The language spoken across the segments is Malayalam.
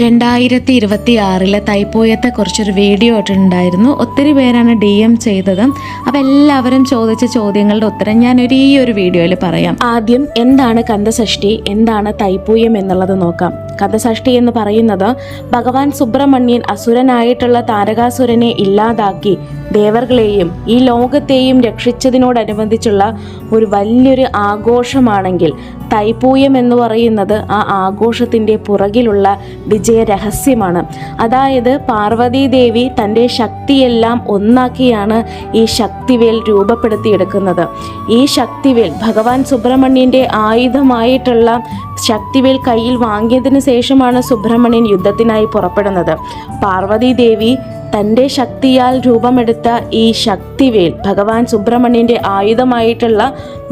രണ്ടായിരത്തി ഇരുപത്തി ആറിലെ തൈപ്പോയത്തെ കുറച്ചൊരു വീഡിയോ ഇട്ടിട്ടുണ്ടായിരുന്നു. ഒത്തിരി പേരാണ് ഡി എം ചെയ്തത് അപ്പം എല്ലാവരും ചോദിച്ച ചോദ്യങ്ങളുടെ ഉത്തരം ഞാൻ ഒരു ഈ ഒരു വീഡിയോയിൽ പറയാം. ആദ്യം എന്താണ് കന്ദസഷ്ടി? എന്താണ് തൈപ്പൂയം എന്നുള്ളത് നോക്കാം. കഥസഷ്ടി എന്ന് പറയുന്നത് ഭഗവാൻ സുബ്രഹ്മണ്യൻ അസുരനായിട്ടുള്ള താരകാസുരനെ ഇല്ലാതാക്കി ദേവർകളെയും ഈ ലോകത്തെയും രക്ഷിച്ചതിനോടനുബന്ധിച്ചുള്ള ഒരു വലിയൊരു ആഘോഷമാണെങ്കിൽ തൈപ്പൂയം എന്ന് പറയുന്നത് ആ ആഘോഷത്തിന്റെ പുറകിലുള്ള വിജയ രഹസ്യമാണ് അതായത് പാർവതി ദേവി തന്റെ ശക്തിയെല്ലാം ഒന്നാക്കിയാണ് ഈ ശക്തിവേൽ രൂപപ്പെടുത്തിയെടുക്കുന്നത്. ഈ ശക്തിവേൽ ഭഗവാൻ സുബ്രഹ്മണ്യന്റെ ആയുധമായിട്ടുള്ള ശക്തിവേൽ കയ്യിൽ വാങ്ങിയതിനു ശേഷമാണ് സുബ്രഹ്മണ്യൻ യുദ്ധത്തിനായി പുറപ്പെടുന്നത്. പാർവതി ദേവി തന്റെ ശക്തിയാൽ രൂപമെടുത്ത ഈ ശക്തിവേൽ ഭഗവാൻ സുബ്രഹ്മണ്യന്റെ ആയുധമായിട്ടുള്ള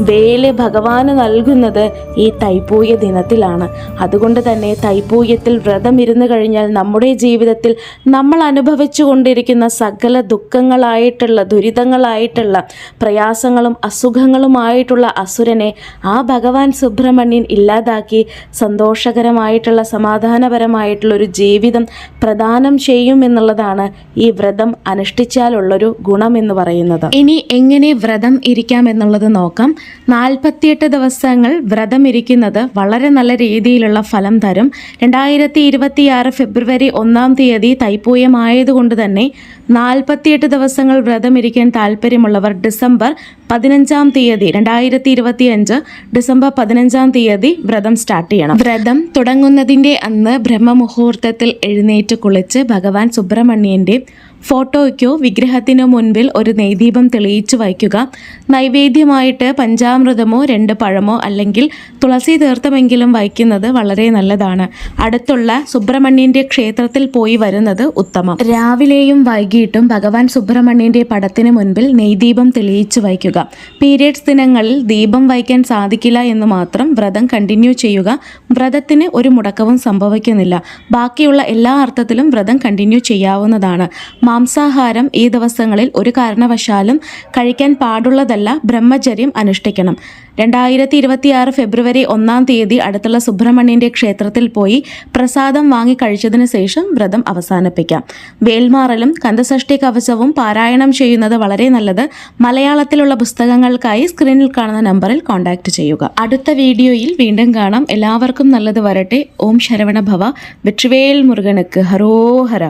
വേൽ ഭഗവാന് നൽകുന്നത് ഈ തൈപ്പൂയ ദിനത്തിലാണ്. അതുകൊണ്ട് തന്നെ തൈപ്പൂയത്തിൽ വ്രതം ഇരുന്നു കഴിഞ്ഞാൽ നമ്മുടെ ജീവിതത്തിൽ നമ്മൾ അനുഭവിച്ചു കൊണ്ടിരിക്കുന്ന സകല ദുഃഖങ്ങളായിട്ടുള്ള ദുരിതങ്ങളായിട്ടുള്ള പ്രയാസങ്ങളും അസുഖങ്ങളുമായിട്ടുള്ള അസുരനെ ആ ഭഗവാൻ സുബ്രഹ്മണ്യൻ ഇല്ലാതാക്കി സന്തോഷകരമായിട്ടുള്ള സമാധാനപരമായിട്ടുള്ള ഒരു ജീവിതം പ്രദാനം ചെയ്യും എന്നുള്ളതാണ് ഈ വ്രതം അനുഷ്ഠിച്ചാലുള്ളൊരു ഗുണം എന്ന് പറയുന്നത്. ഇനി എങ്ങനെ വ്രതം ഇരിക്കാം എന്നുള്ളത് നോക്കാം. നാൽപ്പത്തിയെട്ട് ദിവസങ്ങൾ വ്രതം ഇരിക്കുന്നത് വളരെ നല്ല രീതിയിലുള്ള ഫലം തരും. രണ്ടായിരത്തി ഇരുപത്തിയാറ് ഫെബ്രുവരി ഒന്നാം തീയതി തൈപ്പൂയമായതുകൊണ്ട് തന്നെ നാൽപ്പത്തിയെട്ട് ദിവസങ്ങൾ വ്രതം ഇരിക്കാൻ താല്പര്യമുള്ളവർ ഡിസംബർ പതിനഞ്ചാം തീയതി രണ്ടായിരത്തി ഇരുപത്തി അഞ്ച് ഡിസംബർ പതിനഞ്ചാം തീയതി വ്രതം സ്റ്റാർട്ട് ചെയ്യണം. വ്രതം തുടങ്ങുന്നതിന്റെ അന്ന് ബ്രഹ്മമുഹൂർത്തത്തിൽ എഴുന്നേറ്റ് കുളിച്ച് ഭഗവാൻ സുബ്രഹ്മണ്യന്റെ ഫോട്ടോയ്ക്കോ വിഗ്രഹത്തിനോ മുൻപിൽ ഒരു നെയ്ദീപം തെളിയിച്ചു വയ്ക്കുക. നൈവേദ്യമായിട്ട് പഞ്ചാമൃതമോ രണ്ട് പഴമോ അല്ലെങ്കിൽ തുളസി തീർത്ഥമെങ്കിലും വയ്ക്കുന്നത് വളരെ നല്ലതാണ്. അടുത്തുള്ള സുബ്രഹ്മണ്യന്റെ ക്ഷേത്രത്തിൽ പോയി വരുന്നത് ഉത്തമം. രാവിലെയും വൈകിട്ടും ഭഗവാൻ സുബ്രഹ്മണ്യന്റെ പടത്തിന് മുൻപിൽ നെയ്ദീപം തെളിയിച്ചു വയ്ക്കുക. പീരിയഡ്സ് ദിനങ്ങളിൽ ദീപം വയ്ക്കാൻ സാധിക്കില്ല എന്ന് മാത്രം വ്രതം കണ്ടിന്യൂ ചെയ്യുക. വ്രതത്തിന് ഒരു മുടക്കവും സംഭവിക്കുന്നില്ല. ബാക്കിയുള്ള എല്ലാ അർത്ഥത്തിലും വ്രതം കണ്ടിന്യൂ ചെയ്യാവുന്നതാണ്. മാംസാഹാരം ഈ ദിവസങ്ങളിൽ ഒരു കാരണവശാലും കഴിക്കാൻ പാടുള്ളതല്ല ബ്രഹ്മചര്യം അനുഷ്ഠിക്കണം. രണ്ടായിരത്തി ഇരുപത്തിയാറ് ഫെബ്രുവരി ഒന്നാം തീയതി അടുത്തുള്ള സുബ്രഹ്മണ്യന്റെ ക്ഷേത്രത്തിൽ പോയി പ്രസാദം വാങ്ങി കഴിച്ചതിന് ശേഷം വ്രതം അവസാനിപ്പിക്കാം. വേൽമാറലും കന്തസഷ്ടി കവചവും പാരായണം ചെയ്യുന്നത് വളരെ നല്ലത്. മലയാളത്തിലുള്ള പുസ്തകങ്ങൾക്കായി സ്ക്രീനിൽ കാണുന്ന നമ്പറിൽ കോൺടാക്റ്റ് ചെയ്യുക. അടുത്ത വീഡിയോയിൽ വീണ്ടും കാണാം. എല്ലാവർക്കും നല്ലത് വരട്ടെ. ഓം ശരവണ ഭവ. വെട്രിവേൽ മുരുകനക്ക്. ഹരോഹര